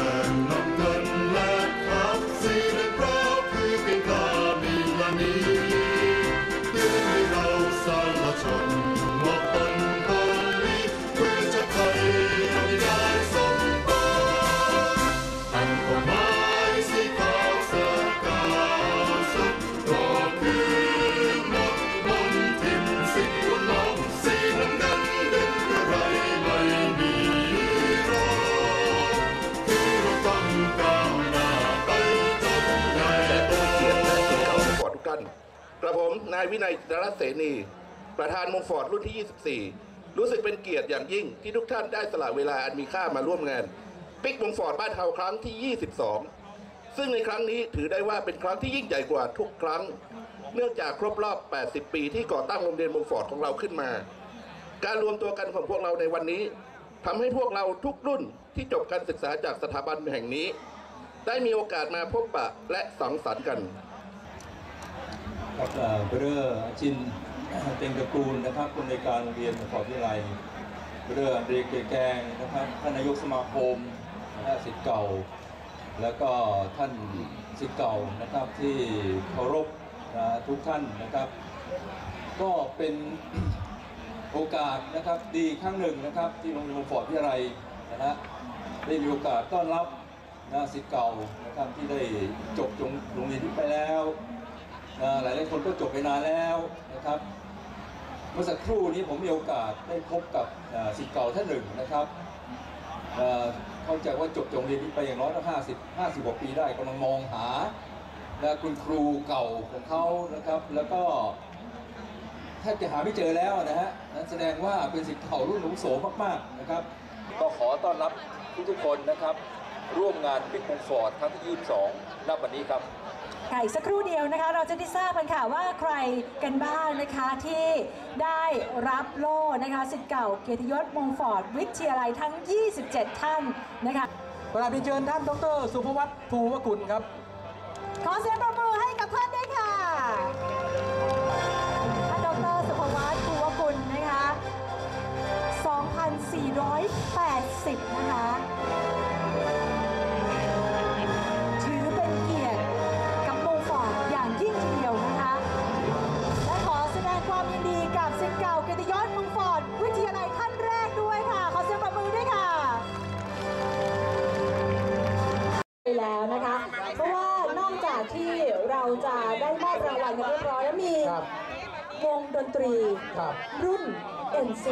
I'm not กระผมนายวินัยดรเสนี ประธานมงฟอร์ดรุ่นที่ 24 รู้สึกเป็นเกียรติอย่างยิ่งที่ทุกท่านได้สละเวลาอันมีค่ามาร่วมงานปิกมงฟอร์ดบ้านเฮาครั้งที่ 22 ซึ่งในครั้งนี้ถือได้ว่าเป็นครั้งที่ยิ่งใหญ่กว่าทุกครั้ง เนื่องจากครบรอบ 80 ปีที่ก่อตั้งโรงเรียนมงฟอร์ดของเราขึ้นมา การรวมตัวกันของพวกเราในวันนี้ทำให้พวกเราทุกรุ่นที่จบการศึกษาจากสถาบันแห่งนี้ ได้มีโอกาสมาพบปะและสังสรรค์กัน ครับเบอร์จินเต็งตระกูลนะครับคนในการโรงเรียนมหาวิทยาลัยเบอร์อันเดรเกแกงนะครับท่านนายกสมาคมสิทธิ์เก่า แล้วก็ท่านสิทธิ์เก่านะครับที่เคารพทุกท่านนะครับ ก็เป็นโอกาสนะครับดีครั้งหนึ่งนะครับที่โรงเรียนมงฟอร์ดวิทยาลัยนะฮะได้มีโอกาสต้อนรับนะสิทธิ์เก่านะครับที่ได้จบจงโรงเรียนนี้ไปแล้ว หลายหลายคนก็จบไปนานแล้วนะครับ เมื่อสักครู่นี้ผมมีโอกาสได้พบกับสิทธิ์เก่าท่านหนึ่งนะครับเข้าใจว่าจบจงเรียนนี้ไปอย่างน้อยห้าสิบห้าสิบกว่าปีได้กำลังมองหานะคุณครูเก่าของเขานะครับ แล้วก็แทบจะหาไม่เจอแล้วนะฮะนั่นแสดงว่าเป็นสิทธิ์เก่ารุ่นหนุ่มโสมากๆนะครับ ก็ขอต้อนรับทุกๆคนนะครับ ร่วมงานบิ๊กมงฟอร์ดครั้งที่ 22ณวันนี้ครับ ค่ะอีกสักครู่เดียวนะคะ เราจะได้ทราบกันค่ะว่าใครกันบ้างนะคะที่ได้รับโล่นะคะสิทธิ์เก่าเกียรติยศมงฟอร์ดวิทยาลัยทั้ง 27 ท่านนะคะกราบเรียนเชิญท่านดรสุภวัฒน์ภูวกุลครับ ขอเสียงปรบมือให้กับท่าน ดนตรีครับ รุ่น NC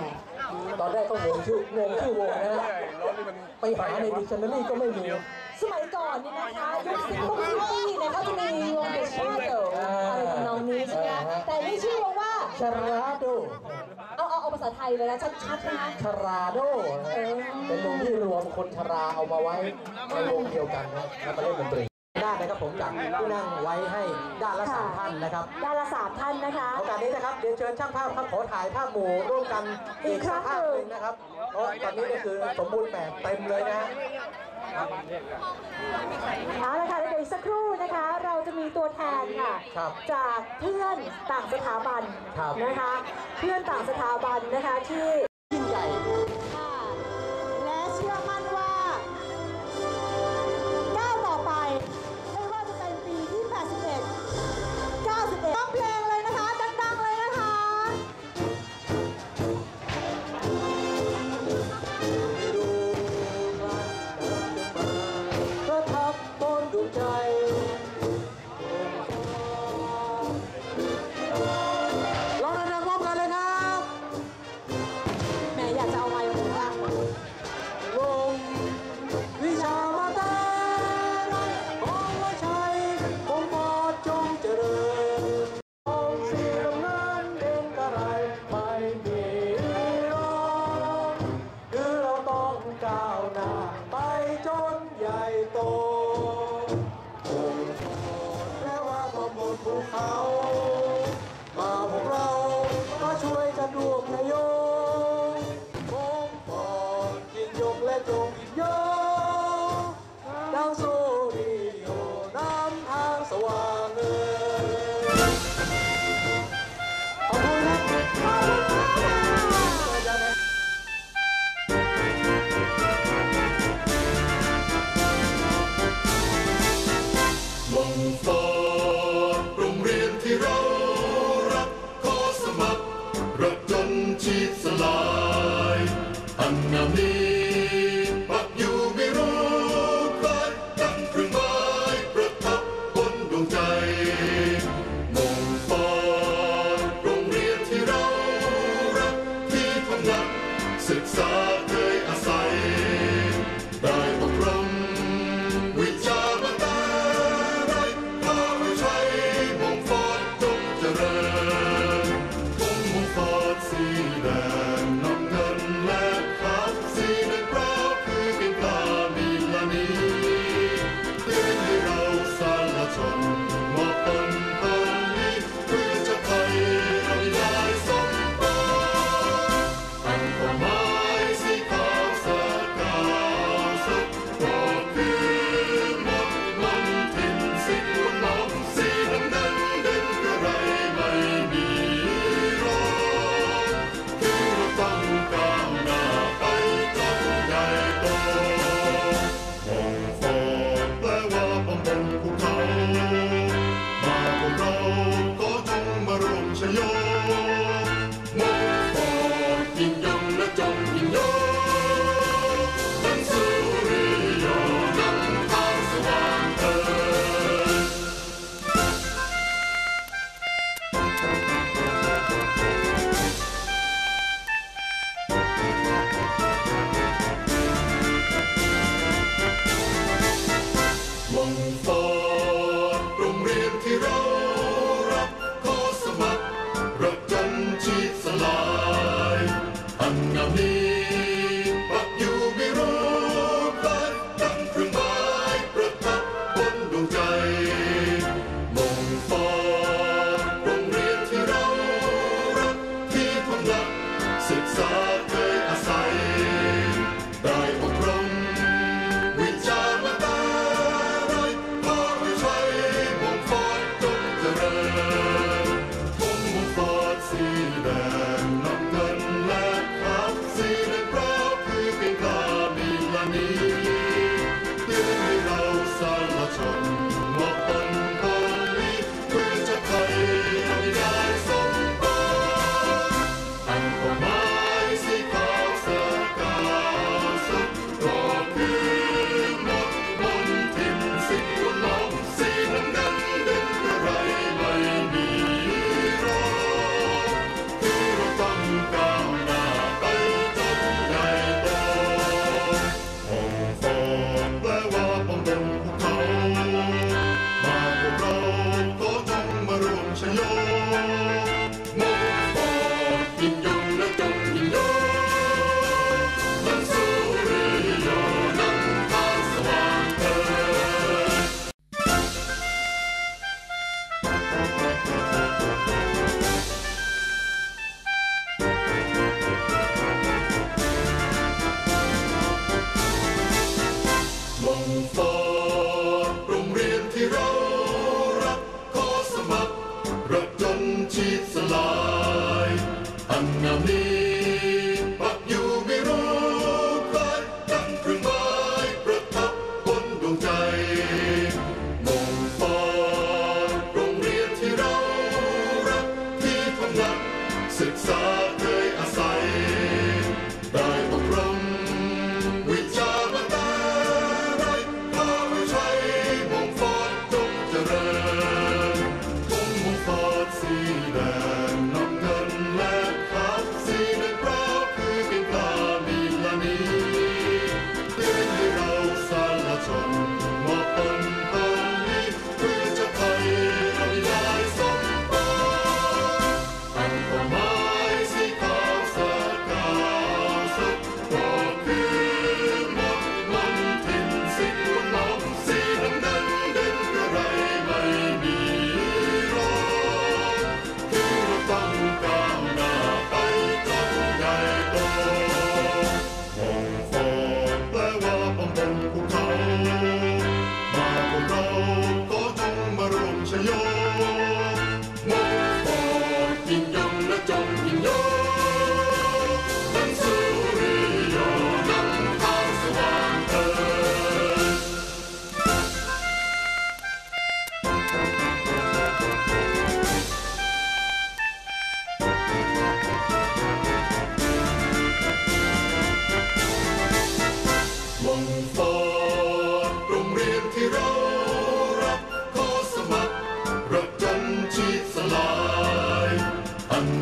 18ตอนแรกก็งงชื่องงชื่อวงนะฮะไปหาในดิกชันนารีก็ไม่มีสมัยก่อนนี่นะคะยุคซิงเกิลซิตี้เนี่ยเขาจะมีวงเดอะชาโดอะไรทำนองนี้ใช่ไหมอ่าฮะแต่นี่ชื่อวงว่า ชาราโดเอาเอาเอาภาษาไทยเลยนะชัดๆนะคะชาราโดนะฮะเป็นวงที่รวมคนชราเอามาไว้ในวงเดียวกันนะแล้วมาเล่นดนตรี ด้านนะครับผมจัดที่นั่งไว้ให้ด้านละสามท่านนะครับดาราสามท่านนะคะโอกาสนี้นะครับเรียนเชิญช่างภาพครับขอถ่ายภาพหมู่ร่วมกันอีกสักภาพหนึ่งนะครับเพราะตอนนี้ก็คือสมบูรณ์แบบเต็มเลยนะฮะเอาละค่ะแล้วเดี๋ยวอีกสักครู่นะคะ เราจะมีตัวแทนค่ะ ครับ จากเพื่อนต่างสถาบันครับ นะคะ เพื่อนต่างสถาบันนะคะที่ยิ่งใหญ่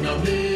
อัน